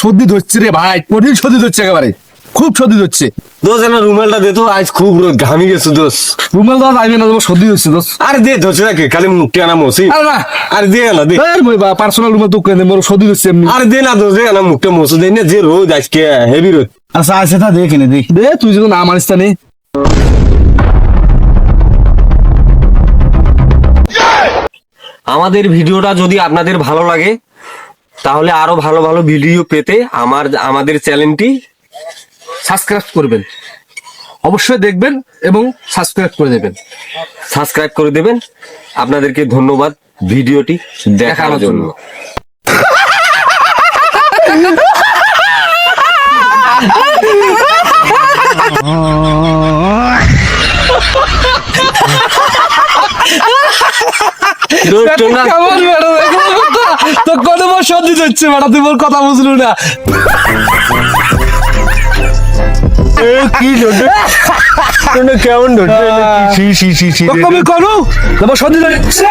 সর্দি ধরছে রে ভাই কঠিন সর্দি ধরছে একেবারে খুব সর্দি ধরছে। দোষ না রুমালটা দে তো আজ খুব ঘামি গেছে দোষ রুমাল আইবে না তোমার সর্দি দোষ আরে দে ধরছে নাকি খালি মুখটি আনা মসি। আরে দে না দে। মই বা পার্সোনাল মোর সর্দি এমনি। আরে দে না দোষ দে না মুখটা মসি দে না যে রোদ আজকে হেভি রোদ। আচ্ছা আচ্ছা তা দে কেন দে। দে তুই যদি না মানিস তা নেই আমাদের ভিডিওটা যদি আপনাদের ভালো লাগে তাহলে আরও ভালো ভালো ভিডিও পেতে আমার আমাদের চ্যানেলটি সাবস্ক্রাইব করবেন। অবশ্যই দেখবেন এবং সাবস্ক্রাইব করে দেবেন। সাবস্ক্রাইব করে দেবেন। আপনাদেরকে ধন্যবাদ ভিডিওটি দেখার জন্য জন্য। দোষটা না- কেমন ম্যাডাম তো কত বড় সর্দি ধরছে ম্যাডাম? তুই মোর কথা বুঝলু না। কি ধরছে? তোমরা কেমন তোমার সর্দি ধরছে